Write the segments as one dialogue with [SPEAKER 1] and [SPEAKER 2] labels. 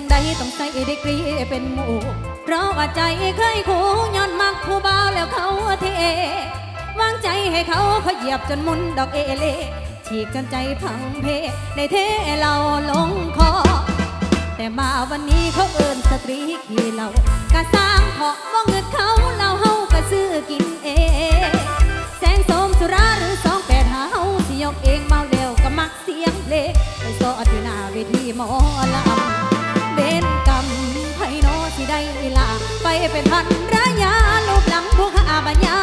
[SPEAKER 1] จังใดต้องใส่ดีกรีเป็นหมู่เพราะว่าใจเคยคู่ย้อนมักผู้บ่าวแล้วเขาเทวางใจให้เขาเขาเหยียบจนมุนดอกเอเลฉีกจนใจพังเพได้เทเราลงคอ แต่มาวันนี้เขาเอินสตรีขี่เรากะสร้างเถาะว่าเงินเขาเราเฮาก็ซื้อกินเองแสงโสมสุราหรือสองแปดหาเฮาสิยกเองเมาแล้วก็มักเสียงเพลงไปซอดอยู่หน้าเวทีหมอ เป็นพันรายาลูกหลังพวกข้าบัญยามมาเอา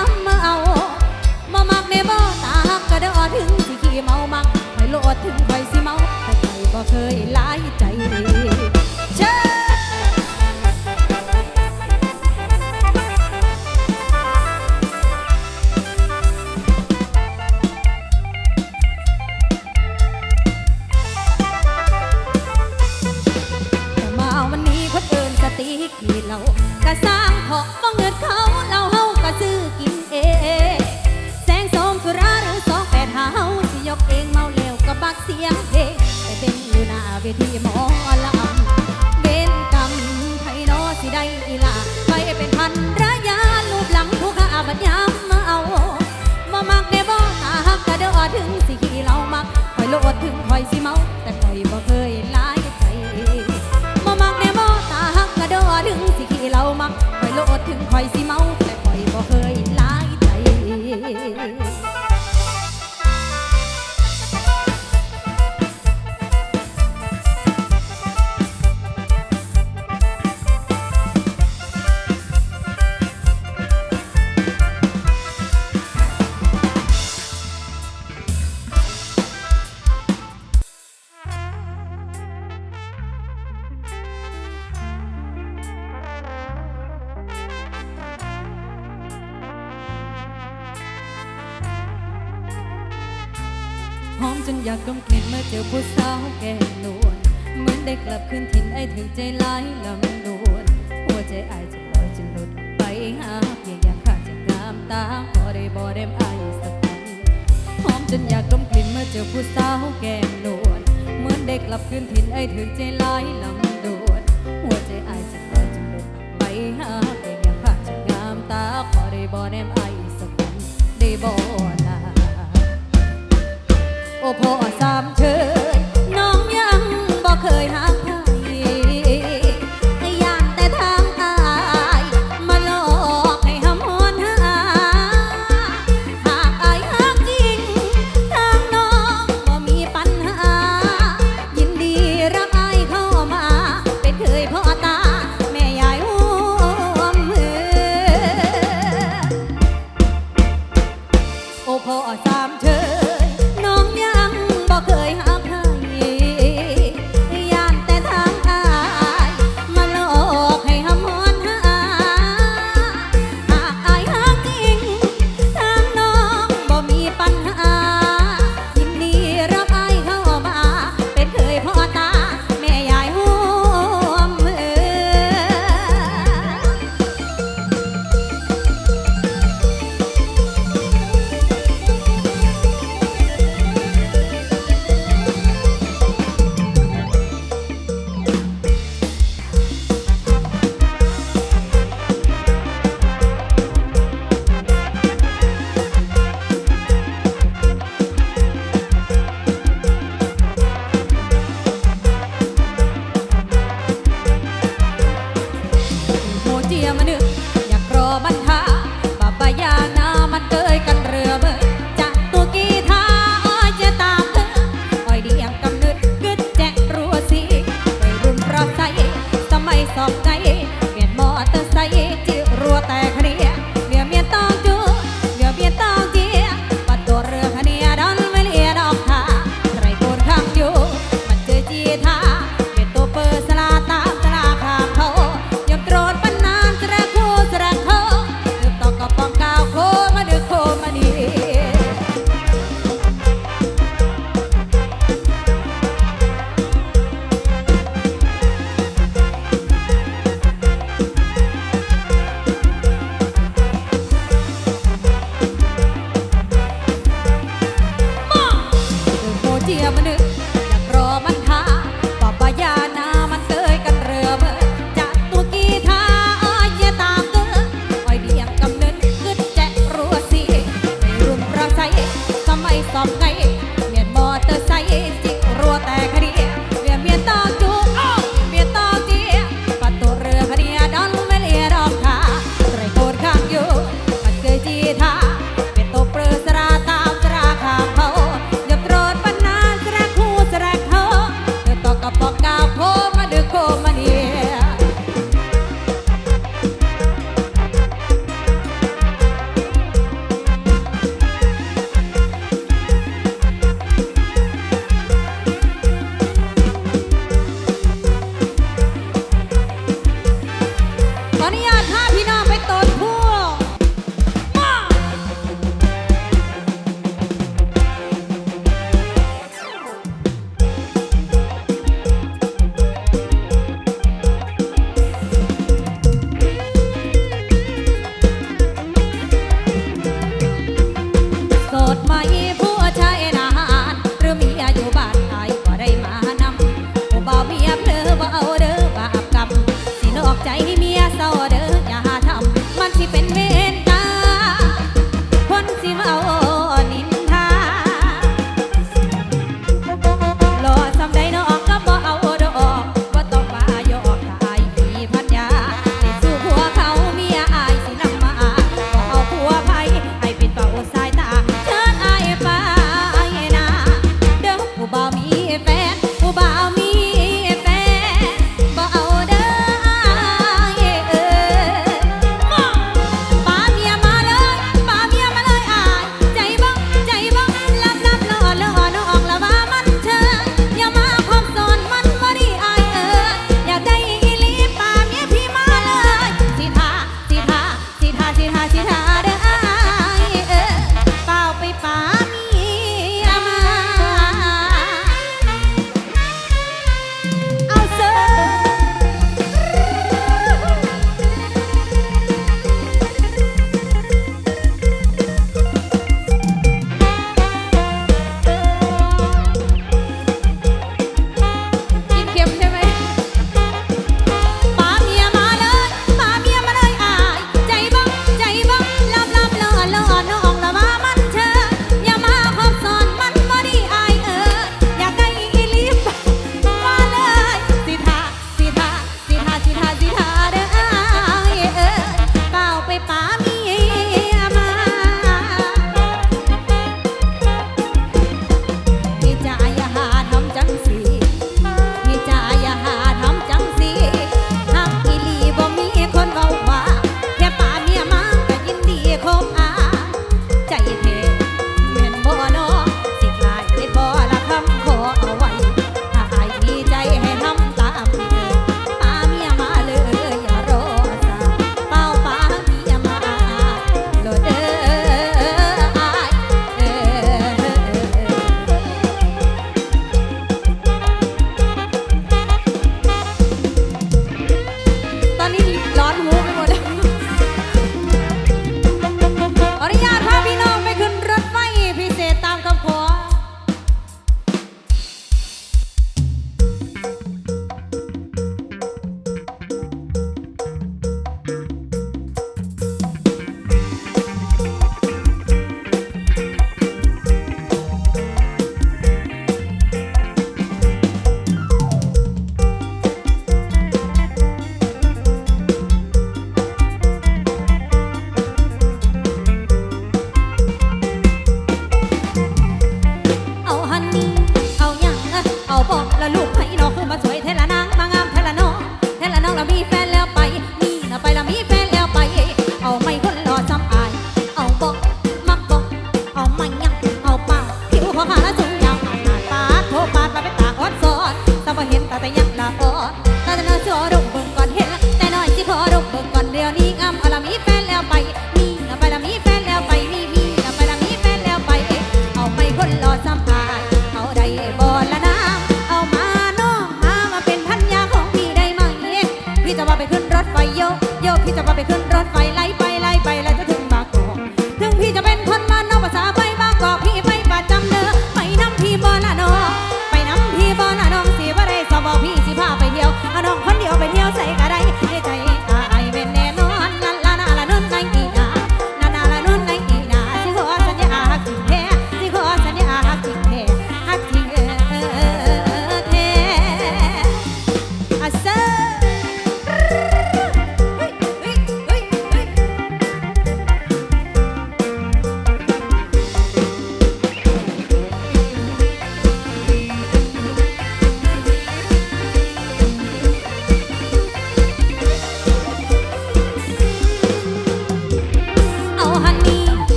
[SPEAKER 1] ลับคืนถิ่นไอถึงใจหลายลำดวนหัวใจอายจะลอยจนหลุดไปหาเพียงอยากขาดจากน้ำตาพอได้บ่ได้ไอสักคนหอมจนอยากดมกลิ่นเมื่อเจอผู้สาวแก่นวลเหมือนได้กกลับคืนถิ่นไอถึงใจหลายลำดวนหัวใจอายจะลอยจนหลุดไปหาเพียงอยากขาดจากน้ำตาพอได้บ่ได้ไอสักคนได้บ่นาโอ้พอสามเชย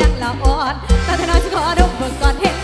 [SPEAKER 1] ยังละอ่อนตาน้อยจะขอดมเบิกก่อนเห็น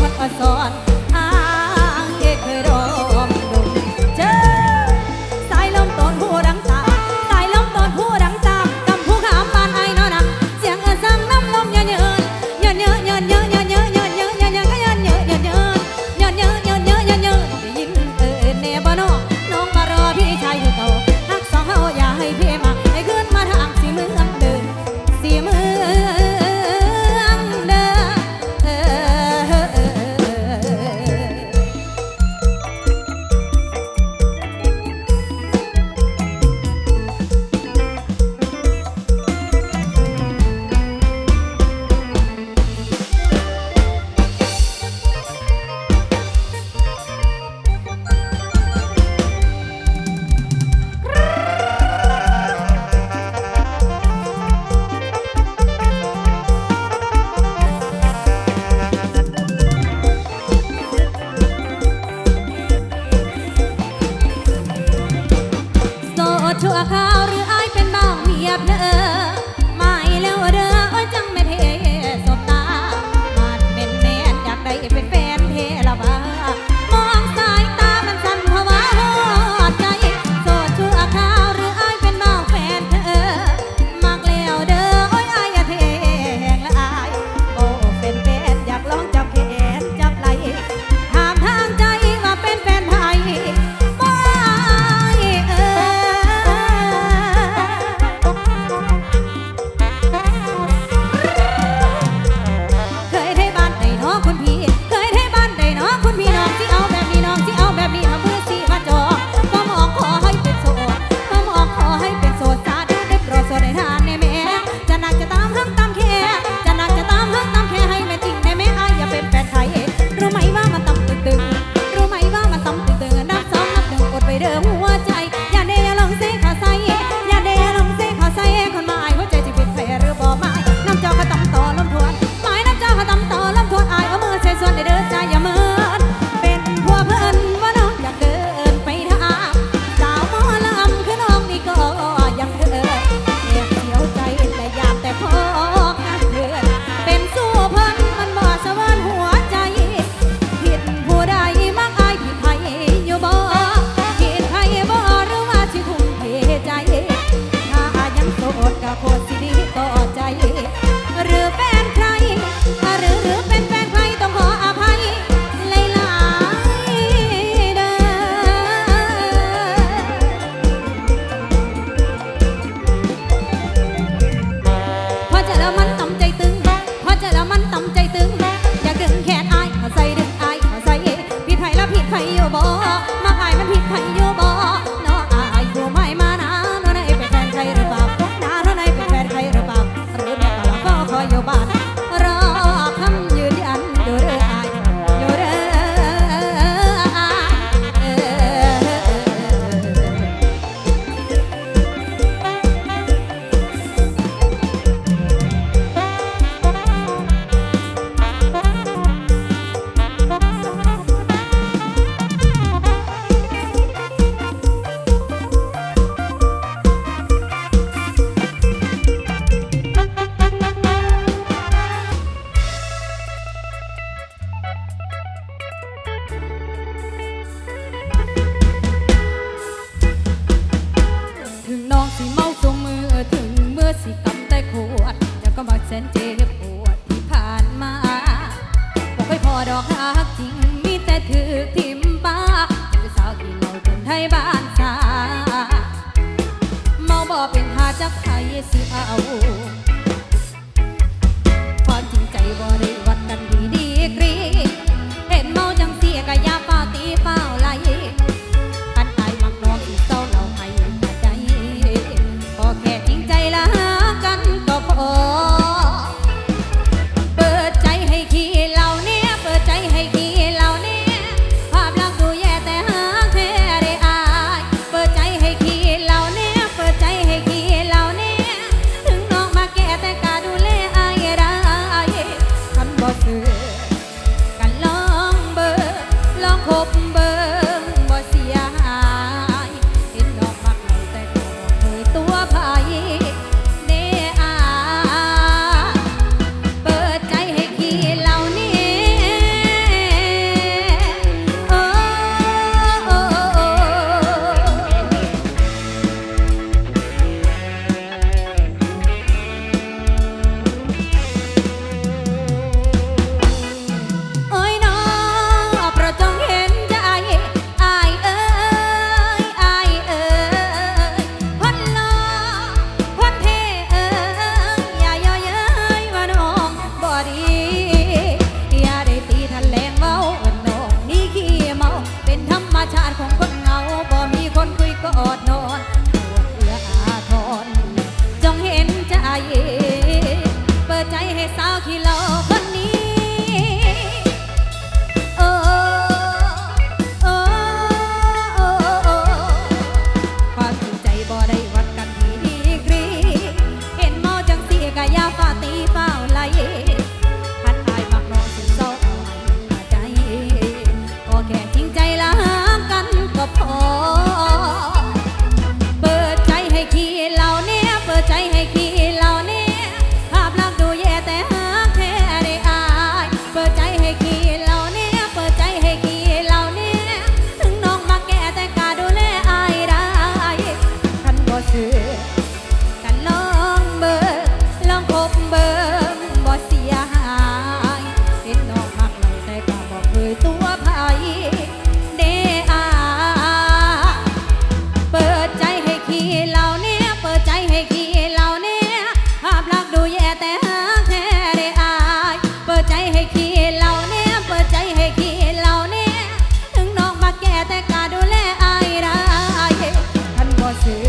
[SPEAKER 1] คนอ่อนสอน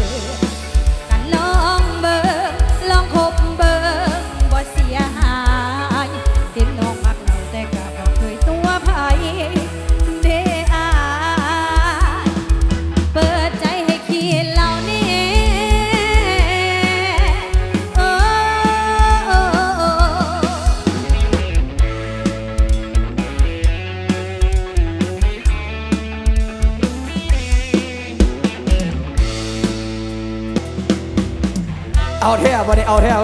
[SPEAKER 1] yeah. เอาแท้เอา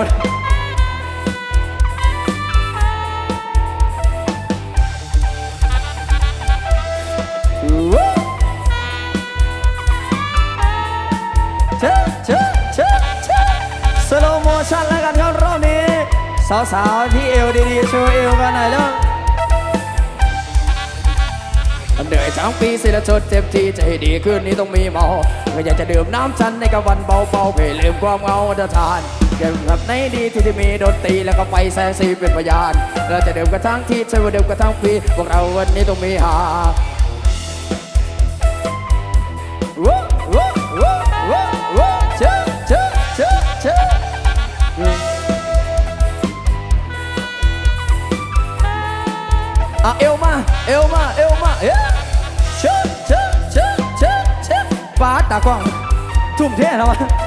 [SPEAKER 1] เชเชเชเชสโลโมชันแล้วกันครับรนี้ สาวๆ ที่เอวดีๆโชว์เอวกันหน่อยแล้วเหนื่อยช้างปีสิระชดเจ็บที่ใจดีขึ้นนี้ต้องมีหมอก็อยากจะ
[SPEAKER 2] ดื่มน้ำฉันในกับวันเบาๆไม่อลืมความเอาจะทาน เก็บกับในดีที่ที่มีดนตรีแล้วก็ไปแซงซีเป็นพยาน เราจะเดื่มกันทั้งที่ใช่ว่าเดื่มกันทั้งปีพวกเราวันนี้ต้องมีหาว้าวว้าวว้าวว้าวว้าวเจ้าเจ้าเจ้าเอะเอวมาเอวมาเอวมาเอ้ยเจ้าเจ้าเจ้าเจ้าเจ้าปาตากล้องทุ่มเทแล้ววะ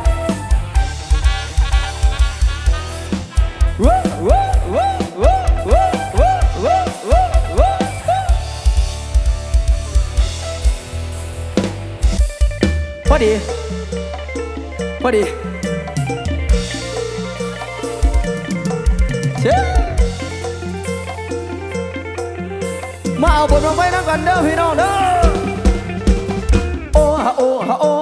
[SPEAKER 2] อดี พอดีเชื่อมาเอาบทมาไว้นั่งกันเด้อพี่น้องเด้อโอ้ฮะโอ้ฮะโอ้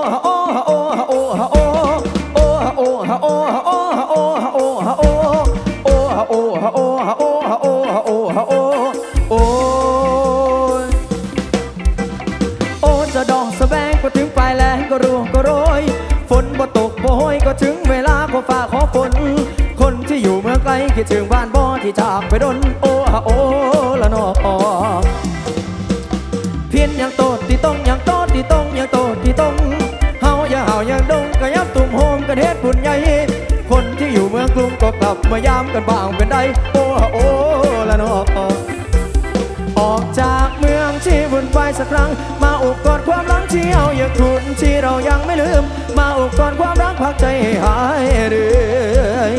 [SPEAKER 2] ถึงบ้านบ่ที่จากไปดนโอ้ฮะโอ้ละนอเพียนอย่างโตดที่ต้องอย่างโตดที่ต้องอย่างโตดที่ต้องเฮาอย่าเฮาอย่างดงก็ยับตุ่มโฮมกันเฮ็ดบุญใหญ่คนที่อยู่เมืองกรุงก็กลับมายามกันบ้างเป็นได้โอ้ฮะโอ้ละนอออกจากเมืองที่วุ่นวายสักครั้ง มาอกกอดความรักที่เอาอย่างทุนที่เรายังไม่ลืม มาอกกอดความรักพักใจให้หายเรื่อย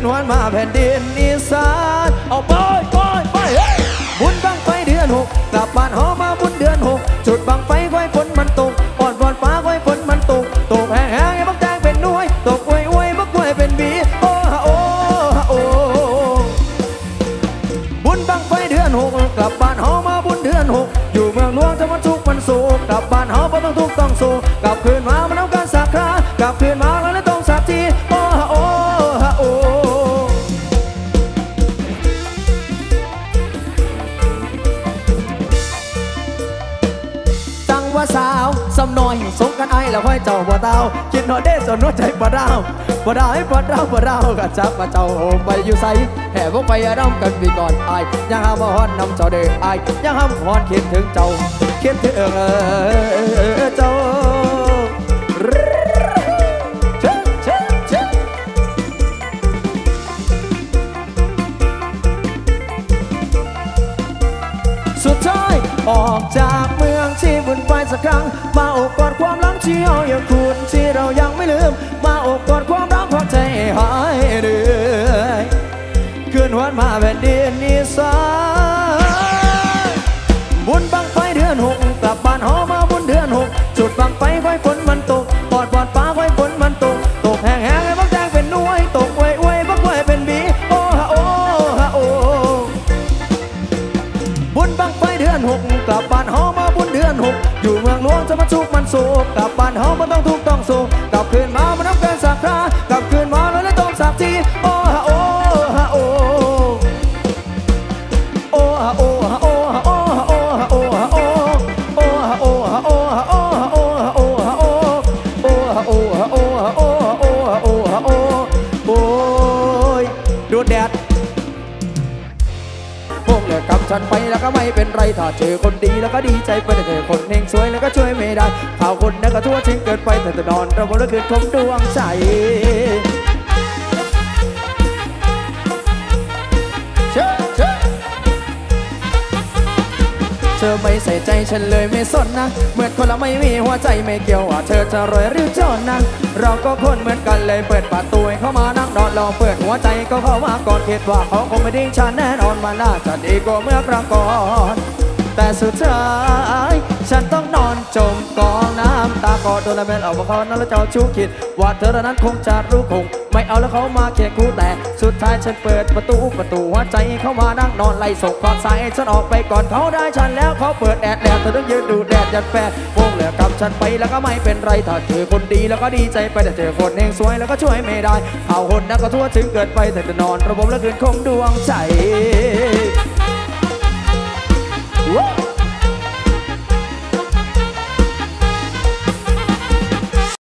[SPEAKER 2] นหวันมาแผ่นดินอีสานเอาไปไปไปเฮ้ยบุญบังไฟเดือนหกกลับบ้านหอมาบุญเดือนหกจุดบังไฟ ว่าสาวสำน้อยสงกันไอแล้วค่อยเจ้าบ่ดาวคิดหน่อเด้สนหัวใจบ่ดาวบ่ดาวให้บ่ดาวบ่ดาวก็จับมาเจ้าโอมไปอยู่ไสแห่พวกไปร่ำกันปีก่อนอยังห้ามฮอนนำเจ้าเด้อยยังห้ามฮอนคิดถึงเจ้าคิดถึงเอเจ้าสุดท้ายออกจาก บุญไปสักครั้ง มาอกกอดความรักที่เอาอย่างคุณที่เรายังไม่ลืม มาอกกอดความรักเพราะใจหายเรื่อยคืนวันมาแผ่นดินอีสานบุญบังไฟเดือนหกกลับบ้านหอมาบุญเดือนหกจุดบังไฟไฟฝน ก็ดีใจไปแต่เจอคนเฮงสวยแล้วก็ช่วยไม่ได้ข่าวคนนั้นก็ทั่วทิ้งเกินไปแต่จะนอนเราบนคืนคมดวงใจเธอไม่ใส่ใจฉันเลยไม่สนนะ เหมือนคนเราไม่มีหัวใจไม่เกี่ยวว่าเธอจะรวยหรือจนนะ เราก็คนเหมือนกันเลยเปิดประตูเข้ามานั่งนอนลองเปิดหัวใจก็เข้ามาก่อนคิดว่าเขาคงไม่ทิ้งฉันแน่นอนมันน่าจะดีกว่าเมื่อครั้งก่อน แต่สุดท้าย ฉันต้องนอนจมกองน้ำตาก็โดนละเมนเอามาเขานั้นแล้วเจ้าชู้คิด ว่าเธอนั้นคงจะรู้คง ไม่เอาแล้วเขามาเคียงคู่แต่ สุดท้ายฉันเปิดประตูประตูหัวใจเขามานั่งนอนไล่ส่งความสายฉันออกไปก่อนเขาได้ฉันแล้วเขาเปิดแดดแดดเธอต้องยืนดูแดดยันแปดโมงเหลือกับฉันไปแล้วก็ไม่เป็นไรถ้าเจอคนดีแล้วก็ดีใจไปแต่เจอคนเองสวยแล้วก็ช่วยไม่ได้ เอาคนนั้นก็ทั่วถึงเกิดไปแต่จะนอนระบบแล้วคืนคงดวงใจ Woo!